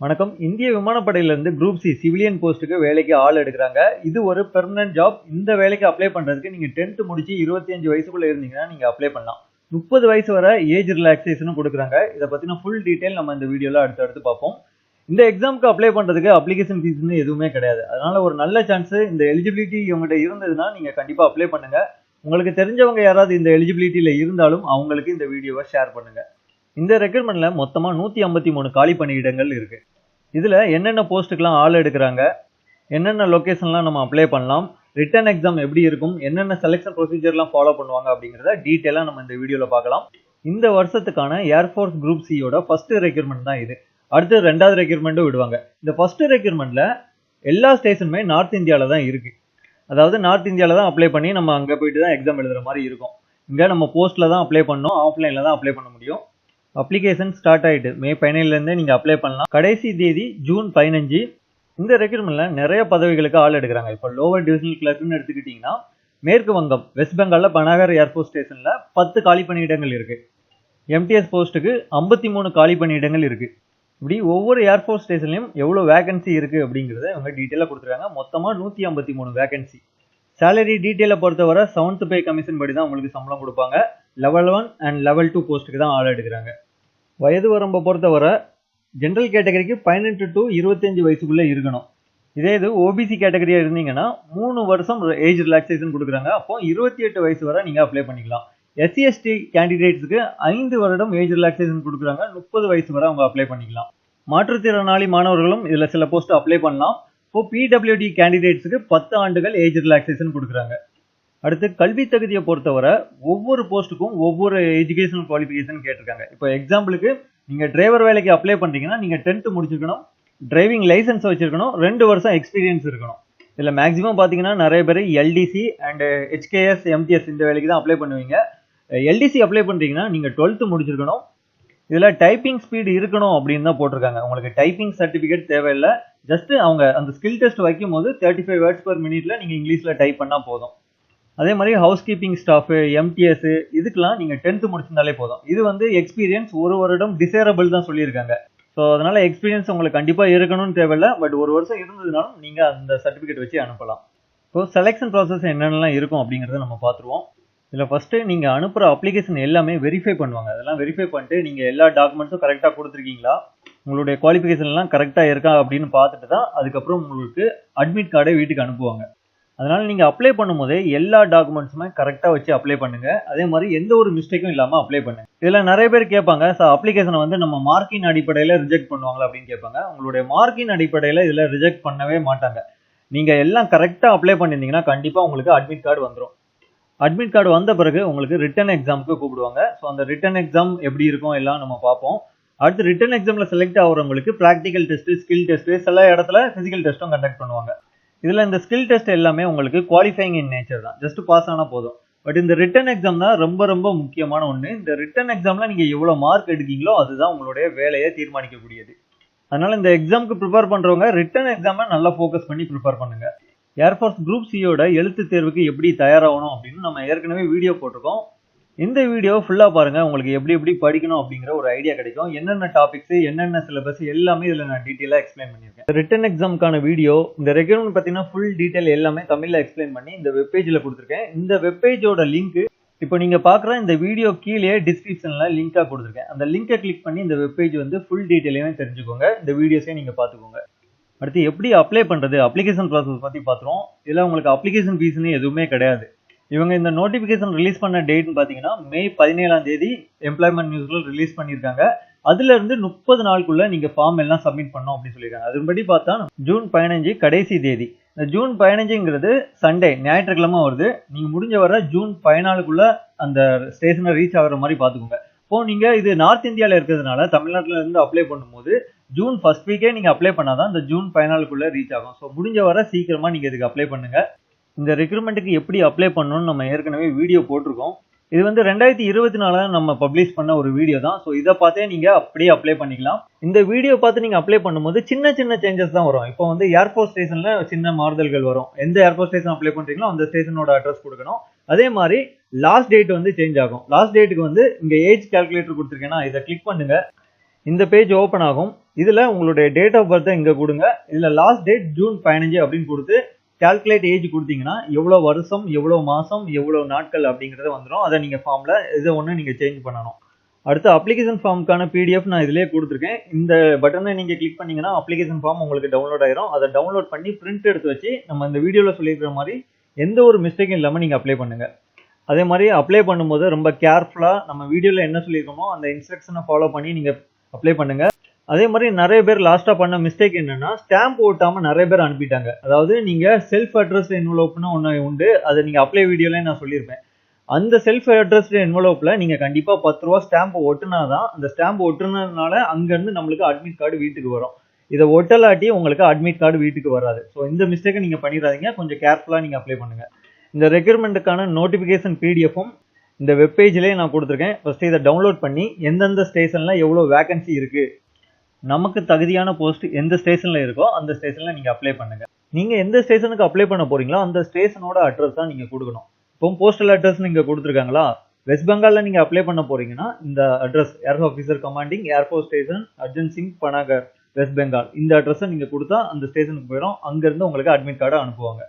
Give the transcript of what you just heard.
வணக்கம். இந்திய விமானப்படையிலிருந்து group C civilian போஸ்ட்டுக்கு வேலைக்கு ஆள் எடுக்கிறாங்க. இது ஒரு பெர்மனன்ட் ஜாப் இந்த வேலைக்கு அப்ளை பண்ணுறதுக்கு நீங்கள் டென்த்து முடிச்சு இருபத்தஞ்சு வயசுக்குள்ளே இருந்தீங்கன்னா நீங்கள் அப்ளை பண்ணலாம். முப்பது வயசு வரை ஏஜ் ரிலாக்ஸேஷனும் கொடுக்குறாங்க. இதை பற்றின ஃபுல் டீட்டெயில் நம்ம இந்த வீடியோவில் அடுத்து அடுத்து பார்ப்போம். இந்த எக்ஸாமுக்கு அப்ளை பண்ணுறதுக்கு அப்ளிகேஷன் ஃபீஸ்னு எதுவுமே கிடையாது. அதனால் ஒரு நல்ல சான்ஸு இந்த எலிஜிபிலிட்டி இவங்ககிட்ட இருந்ததுன்னா நீங்கள் கண்டிப்பாக அப்ளை பண்ணுங்கள் உங்களுக்கு தெரிஞ்சவங்க யாராவது இந்த எலிஜிபிலிட்டியில் இருந்தாலும் அவங்களுக்கு இந்த வீடியோவை ஷேர் பண்ணுங்கள் இந்த ரெக்ரூட்மெண்ட்ல மொத்தமாக நூற்றி ஐம்பத்தி மூணு காலி பணியிடங்கள் இருக்கு. இதில் என்னென்ன போஸ்ட்டுக்கெலாம் ஆள் எடுக்கிறாங்க? என்னென்ன லொக்கேஷன்லாம் நம்ம அப்ளை பண்ணலாம்? ரிட்டன் எக்ஸாம் எப்படி இருக்கும்? என்னென்ன செலெக்ஷன் ப்ரொசீஜர்லாம் ஃபாலோ பண்ணுவாங்க அப்படிங்கிறத டீட்டெயிலாக நம்ம இந்த வீடியோவில் பார்க்கலாம். இந்த வருஷத்துக்கான ஏர்ஃபோர்ஸ் குரூப் சியோட ஃபஸ்ட்டு ரெக்யூர்மெண்ட் தான் இது. அடுத்து ரெண்டாவது ரெக்யூர்மெண்ட்டும் விடுவாங்க. இந்த ஃபஸ்ட்டு ரெக்யூர்மெண்ட்டில் எல்லா ஸ்டேஷனுமே நார்த் இந்தியாவில் தான் இருக்குது அதாவது நார்த் இந்தியாவில் தான் அப்ளை பண்ணி நம்ம அங்கே போயிட்டு தான் எக்ஸாம் எழுதுற மாதிரி இருக்கும். இங்கே நம்ம போஸ்ட்டில் தான் அப்ளை பண்ணோம். ஆஃப்லைனில் தான் அப்ளை பண்ண முடியும். அப்ளிகேஷன் ஸ்டார்ட் ஆயிட்டு மே பதினேழுலேருந்தே நீங்கள் அப்ளை பண்ணலாம். கடைசி தேதி ஜூன் பதினஞ்சு. இந்த ரெக்ரூட்மெண்ட்டில் நிறைய பதவிகளுக்கு ஆள் எடுக்கிறாங்க. இப்போ லோவர் டிவிஷனல் கிளர்க்னு எடுத்துக்கிட்டிங்கன்னா மேற்கு வங்கம் வெஸ்ட் பெங்காலில் பனாகர் ஏர்ஃபோர்ஸ் ஸ்டேஷனில் பத்து காலி பணியிடங்கள் இருக்குது எம்டிஎஸ் போஸ்ட்டுக்கு ஐம்பத்தி மூணு காலி பணியிடங்கள் இருக்குது இப்படி ஒவ்வொரு ஏர்ஃபோர்ஸ் ஸ்டேஷன்லையும் எவ்வளோ வேகன்சி இருக்குது அப்படிங்கிறத அவங்க டீட்டெயிலாக கொடுத்துருக்காங்க. மொத்தமாக நூற்றி ஐம்பத்தி மூணு வேகன்சி சேலரி டீட்டெயிலை பொறுத்தவரை செவன்த் பே கமிஷன் படி தான் உங்களுக்கு சம்பளம் கொடுப்பாங்க. Level one and level two போஸ்ட்டுக்கு தான் ஆள் எடுக்கிறாங்க. வயது வரம்பை பொறுத்தவரை ஜென்ரல் கேட்டகரிக்கு பதினெட்டு டு இருபத்தஞ்சு வயசுக்குள்ளே இருக்கணும். இதே இது ஓபிசி கேட்டகரியாக இருந்தீங்கன்னா மூணு வருஷம் ஏஜ் ரிலாக்ஸேஷன் கொடுக்குறாங்க. அப்போ இருபத்தி எட்டு வயசு வரை நீங்கள் அப்ளை பண்ணிக்கலாம். எஸ்சி எஸ்டி கேண்டிடேட்ஸுக்கு ஐந்து வருடம் ஏஜ் ரிலாக்ஸேஷன் கொடுக்குறாங்க. முப்பது வயசு வரை அவங்க அப்ளை பண்ணிக்கலாம். மாற்றுத்திறனாளி மாணவர்களும் இதில் சில போஸ்ட் அப்ளை பண்ணலாம். இப்போ பிடபிள்யூடி கேண்டிடேட்ஸுக்கு பத்து ஆண்டுகள் ஏஜ் ரிலாக்ஸேஷன் கொடுக்குறாங்க. அடுத்து கல்வி தகுதியை பொறுத்தவரை ஒவ்வொரு போஸ்ட்டுக்கும் ஒவ்வொரு எஜுகேஷனல் குவாலிஃபிகேஷன் கேட்டிருக்காங்க. இப்போ எக்ஸாம்பிளுக்கு நீங்கள் டிரைவர் வேலைக்கு அப்ளை பண்ணுறீங்கன்னா நீங்கள் டென்த்து முடிச்சிருக்கணும் டிரைவிங் லைசன்ஸ் வச்சுருக்கணும் ரெண்டு வருஷம் எக்ஸ்பீரியன்ஸ் இருக்கணும். இதில் மேக்ஸிமம் பார்த்தீங்கன்னா நிறைய பேர் எல்டிசி அண்டு ஹெச்கேஎஸ் எம்டிஎஸ் இந்த வேலைக்கு தான் அப்ளை பண்ணுவீங்க. எல்டிசி அப்ளை பண்ணுறீங்கன்னா நீங்கள் டுவெல்த்து முடிச்சிருக்கணும். இதில் டைப்பிங் ஸ்பீடு இருக்கணும் அப்படின்னு தான் போட்டிருக்காங்க. உங்களுக்கு டைப்பிங் சர்டிஃபிகேட் தேவையில்லை. ஜஸ்ட்டு அவங்க அந்த ஸ்கில் டெஸ்ட் வைக்கும் போது தேர்ட்டி ஃபைவ் வேர்ட்ஸ் பர் மினிட்ல நீங்கள் இங்கிலீஷில் டைப் பண்ணால் போதும். அதே மாதிரி ஹவுஸ் கீப்பிங் ஸ்டாஃபு எம்டிஎஸ் இதுக்கெல்லாம் நீங்கள் டென்த்து முடிச்சிருந்தாலே போதும். இது வந்து எக்ஸ்பீரியன்ஸ் ஒரு வருடம் டிசேரபிள் தான் சொல்லியிருக்காங்க. ஸோ அதனால எக்ஸ்பீரியன்ஸ் உங்களுக்கு கண்டிப்பாக இருக்கணும்னு தேவையில்ல. பட் ஒரு வருஷம் இருந்ததுனாலும் நீங்கள் அந்த சர்டிஃபிகேட் வச்சு அனுப்பலாம். ஸோ செலெக்ஷன் ப்ராசஸ் என்னென்னலாம் இருக்கும் அப்படிங்கிறத நம்ம பார்த்துருவோம். இதில் ஃபஸ்ட்டு நீங்கள் அனுப்புகிற அப்ளிகேஷன் எல்லாமே வெரிஃபை பண்ணுவாங்க. அதெல்லாம் வெரிஃபை பண்ணிட்டு நீங்கள் எல்லா டாக்குமெண்ட்ஸும் கரெக்டாக கொடுத்துருக்கீங்களா? உங்களுடைய குவாலிஃபிகேஷன்லாம் கரெக்டாக இருக்கா அப்படின்னு பார்த்துட்டு தான் அதுக்கப்புறம் உங்களுக்கு அட்மிட் கார்டை வீட்டுக்கு அனுப்புவாங்க. அதனால் நீங்கள் அப்ளை பண்ணும்போதே எல்லா டாக்குமெண்ட்ஸுமே கரெக்டாக வச்சு அப்ளை பண்ணுங்கள் அதே மாதிரி எந்த ஒரு மிஸ்டேக்கும் இல்லாமல் அப்ளை பண்ணுங்கள் இதில் நிறைய பேர் கேட்பாங்க சார் அப்ளிகேஷனை வந்து நம்ம மார்க்கின் அடிப்படையில் ரிஜெக்ட் பண்ணுவாங்களா? அப்படின்னு கேட்பாங்க. உங்களுடைய மார்க்கின் அடிப்படையில் இதில் ரிஜெக்ட் பண்ணவே மாட்டாங்க. நீங்கள் எல்லாம் கரெக்டாக அப்ளை பண்ணியிருந்தீங்கன்னா கண்டிப்பாக உங்களுக்கு அட்மிட் கார்டு வந்துடும் அட்மிட் கார்டு வந்த பிறகு உங்களுக்கு ரிட்டன் எக்ஸாமுக்கு கூப்பிடுவாங்க. ஸோ அந்த ரிட்டன் எக்ஸாம் எப்படி இருக்கும் எல்லாம் நம்ம பார்ப்போம். அடுத்து ரிட்டன் எக்ஸாமில் செலக்ட் ஆகிறவங்களுக்கு ப்ராக்டிக்கல் டெஸ்ட்டு ஸ்கில் டெஸ்ட்டு சில இடத்துல ஃபிசிக்கல் டெஸ்ட்டும் கண்டக்ட் பண்ணுவாங்க. இதில் இந்த ஸ்கில் டெஸ்ட் எல்லாமே உங்களுக்கு குவாலிஃபைங் இன் நேச்சர் தான். ஜஸ்ட் பாஸ் ஆனால் போதும். பட் இந்த ரிட்டன் எக்ஸாம் தான் ரொம்ப ரொம்ப முக்கியமான ஒன்று இந்த ரிட்டன் எக்ஸாமில் நீங்கள் எவ்வளோ மார்க் எடுக்கீங்களோ அதுதான் உங்களுடைய வேலையை தீர்மானிக்கக்கூடியது. அதனால் இந்த எக்ஸாமுக்கு ப்ரிப்பேர் பண்ணுறவங்க ரிட்டன் எக்ஸாமை நல்லா ஃபோக்கஸ் பண்ணி ப்ரிப்பேர் பண்ணுங்கள் ஏர்ஃபோர்ஸ் குரூப் சியோட எழுத்து தேர்வுக்கு எப்படி தயாராகணும் அப்படின்னு நம்ம ஏற்கனவே வீடியோ போட்டிருக்கோம். இந்த வீடியோ ஃபுல்லாக பாருங்கள் உங்களுக்கு எப்படி எப்படி படிக்கணும் அப்படிங்கிற ஒரு ஐடியா கிடைக்கும். என்னென்ன டாபிக்ஸ் என்னென்ன சிலபஸ் எல்லாமே இதில் நான் டீட்டெயிலாக எக்ஸ்பிளைன் பண்ணியிருக்கேன். ரிட்டன் எக்ஸாமுக்கான வீடியோ இந்த ரெக்யூர்மெண்ட் பார்த்தீங்கன்னா ஃபுல் டீட்டெயில் எல்லாமே தமிழில் எக்ஸ்பிளைன் பண்ணி இந்த வெப்பேஜில் கொடுத்துருக்கேன். இந்த வெப்பேஜோட லிங்க் இப்போ நீங்கள் பார்க்குற இந்த வீடியோ கீழே டிஸ்கிரிப்ஷனில் லிங்காக கொடுத்துருக்கேன். அந்த லிங்கை கிளிக் பண்ணி இந்த வெப்பேஜ் வந்து ஃபுல் டீட்டெயிலையுமே தெரிஞ்சுக்கோங்க. இந்த வீடியோஸையும் நீங்கள் பார்த்துக்கோங்க. அடுத்து எப்படி அப்ளை பண்ணுறது அப்ளிகேஷன் ப்ராசஸ் பற்றி பார்த்துருவோம். இதில் உங்களுக்கு அப்ளிகேஷன் ஃபீஸ்னு எதுவுமே கிடையாது. இவங்க இந்த நோட்டிஃபிகேஷன் ரிலீஸ் பண்ண டேட்னு பார்த்தீங்கன்னா மே பதினேழாம் தேதி எம்ப்ளாய்மெண்ட் நியூஸ்ல ரிலீஸ் பண்ணியிருக்காங்க. அதுல இருந்து முப்பது நாளுக்குள்ள நீங்க ஃபார்ம் எல்லாம் சப்மிட் பண்ணோம் அப்படின்னு சொல்லியிருக்காங்க. அதன்படி பார்த்தா ஜூன் பதினஞ்சு கடைசி தேதி. இந்த ஜூன் பதினஞ்சுங்கிறது சண்டே ஞாயிற்றுக்கிழமை வருது. நீங்க முடிஞ்ச வர ஜூன் பதினாலுக்குள்ள அந்த ஸ்டேஷனை ரீச் ஆகிற மாதிரி பார்த்துக்கோங்க. இப்போ நீங்க இது நார்த் இந்தியாவில் இருக்கிறதுனால தமிழ்நாட்டில் இருந்து அப்ளை பண்ணும்போது ஜூன் ஃபர்ஸ்ட் வீக்கே நீங்க அப்ளை பண்ணாதான் இந்த ஜூன் பதினாலுக்குள்ள ரீச் ஆகும். ஸோ முடிஞ்ச வர சீக்கிரமா நீங்க இதுக்கு அப்ளை பண்ணுங்க. இந்த ரெக்ரூட்மெண்ட்டுக்கு எப்படி அப்ளை பண்ணணும்னு நம்ம ஏற்கனவே வீடியோ போட்டிருக்கோம். இது வந்து ரெண்டாயிரத்தி இருபத்தி நாலு நம்ம பப்ளிஷ் பண்ண ஒரு வீடியோ தான். ஸோ இதை பார்த்தே நீங்கள் அப்படியே அப்ளை பண்ணிக்கலாம். இந்த வீடியோ பார்த்து நீங்கள் அப்ளை பண்ணும்போது சின்ன சின்ன சேஞ்சஸ் தான் வரும். இப்போ வந்து ஏர்போர்ட் ஸ்டேஷனில் சின்ன மாறுதல்கள் வரும். எந்த ஏர்போர்ட் ஸ்டேஷன் அப்ளை பண்ணுறீங்களோ அந்த ஸ்டேஷனோட அட்ரஸ் கொடுக்கணும். அதே மாதிரி லாஸ்ட் டேட் வந்து சேஞ்ச் ஆகும். லாஸ்ட் டேட்டுக்கு வந்து இங்கே ஏஜ் கால்குலேட்டர் கொடுத்துருக்கேன்னா இதை கிளிக் பண்ணுங்க. இந்த பேஜ் ஓப்பன் ஆகும். இதில் உங்களுடைய டேட் ஆஃப் பர்த்தை இங்கே கொடுங்க. இதில் லாஸ்ட் டேட் ஜூன் பதினஞ்சு அப்படின்னு கொடுத்து கால்குலேட் ஏஜ் கொடுத்தீங்கன்னா எவ்வளோ வருஷம் எவ்வளோ மாதம் எவ்வளோ நாட்கள் அப்படிங்கிறது வந்துடும் அதை நீங்கள் ஃபார்மில் இதை ஒன்று நீங்கள் சேஞ்ச் பண்ணணும். அடுத்து அப்ளிகேஷன் ஃபார்முக்கான பிடிஎஃப் நான் இதிலே கொடுத்துருக்கேன். இந்த பட்டனை நீங்கள் கிளிக் பண்ணிங்கன்னா அப்ளிகேஷன் ஃபார்ம் உங்களுக்கு டவுன்லோட் ஆயிரும். அதை டவுன்லோட் பண்ணி பிரிண்ட் எடுத்து வச்சு நம்ம இந்த வீடியோவில் சொல்லியிருக்கிற மாதிரி எந்த ஒரு மிஸ்டேக்கும் இல்லாமல் நீங்கள் அப்ளை பண்ணுங்கள் அதே மாதிரி அப்ளை பண்ணும்போது ரொம்ப கேர்ஃபுல்லாக நம்ம வீடியோவில் என்ன சொல்லியிருக்கோமோ அந்த இன்ஸ்ட்ரக்ஷனை ஃபாலோ பண்ணி நீங்கள் அப்ளை பண்ணுங்கள் அதே மாதிரி நிறைய பேர் லாஸ்ட்டாக பண்ண மிஸ்டேக் என்னென்னா ஸ்டாம்ப் ஓட்டாமல் நிறைய பேர் அனுப்பிட்டாங்க. அதாவது நீங்கள் செல்ஃப் அட்ரஸ் என்வலோப்னு ஒன்று உண்டு அதை நீங்கள் அப்ளை வீடியோலேயே நான் சொல்லியிருப்பேன். அந்த செல்ஃப் அட்ரஸ்டு என்வலோப்பில் நீங்கள் கண்டிப்பாக பத்து ரூபா ஸ்டாம்ப் ஒட்டுனா தான் அந்த ஸ்டாம்ப் ஒட்டுனதுனால அங்கேருந்து நம்மளுக்கு அட்மிட் கார்டு வீட்டுக்கு வரும். இதை ஒட்டலாட்டி உங்களுக்கு அட்மிட் கார்டு வீட்டுக்கு வராது. ஸோ இந்த மிஸ்டேக்கை நீங்கள் பண்ணிடாதீங்க. கொஞ்சம் கேர்ஃபுல்லாக நீங்கள் அப்ளை பண்ணுங்கள் இந்த ரெக்யூர்மெண்ட்டுக்கான நோட்டிஃபிகேஷன் பிடிஎஃப்பும் இந்த வெப்பேஜ்லேயே நான் கொடுத்துருக்கேன். ஃபஸ்ட்டு இதை டவுன்லோட் பண்ணி எந்தெந்த ஸ்டேஷனில் எவ்வளோ வேகன்சி இருக்குது நமக்கு தகுதியான போஸ்ட் எந்த ஸ்டேஷனில் இருக்கோ அந்த ஸ்டேஷனில் நீங்கள் அப்ளை பண்ணுங்கள் நீங்கள் எந்த ஸ்டேஷனுக்கு அப்ளை பண்ண போகிறீங்களோ அந்த ஸ்டேஷனோட அட்ரஸ் தான் நீங்கள் கொடுக்கணும். இப்போ போஸ்டல் அட்ரஸ் நீங்கள் கொடுத்துருக்காங்களா? வெஸ்ட் பெங்காலில் நீங்கள் அப்ளை பண்ண போகிறீங்கன்னா இந்த address air officer commanding air force station Arjan Singh Panagarh West Bengal இந்த அட்ரஸை நீங்கள் கொடுத்தா அந்த ஸ்டேஷனுக்கு போயிடும். அங்கேருந்து உங்களுக்கு அட்மிட் கார்டை அனுப்புவாங்க.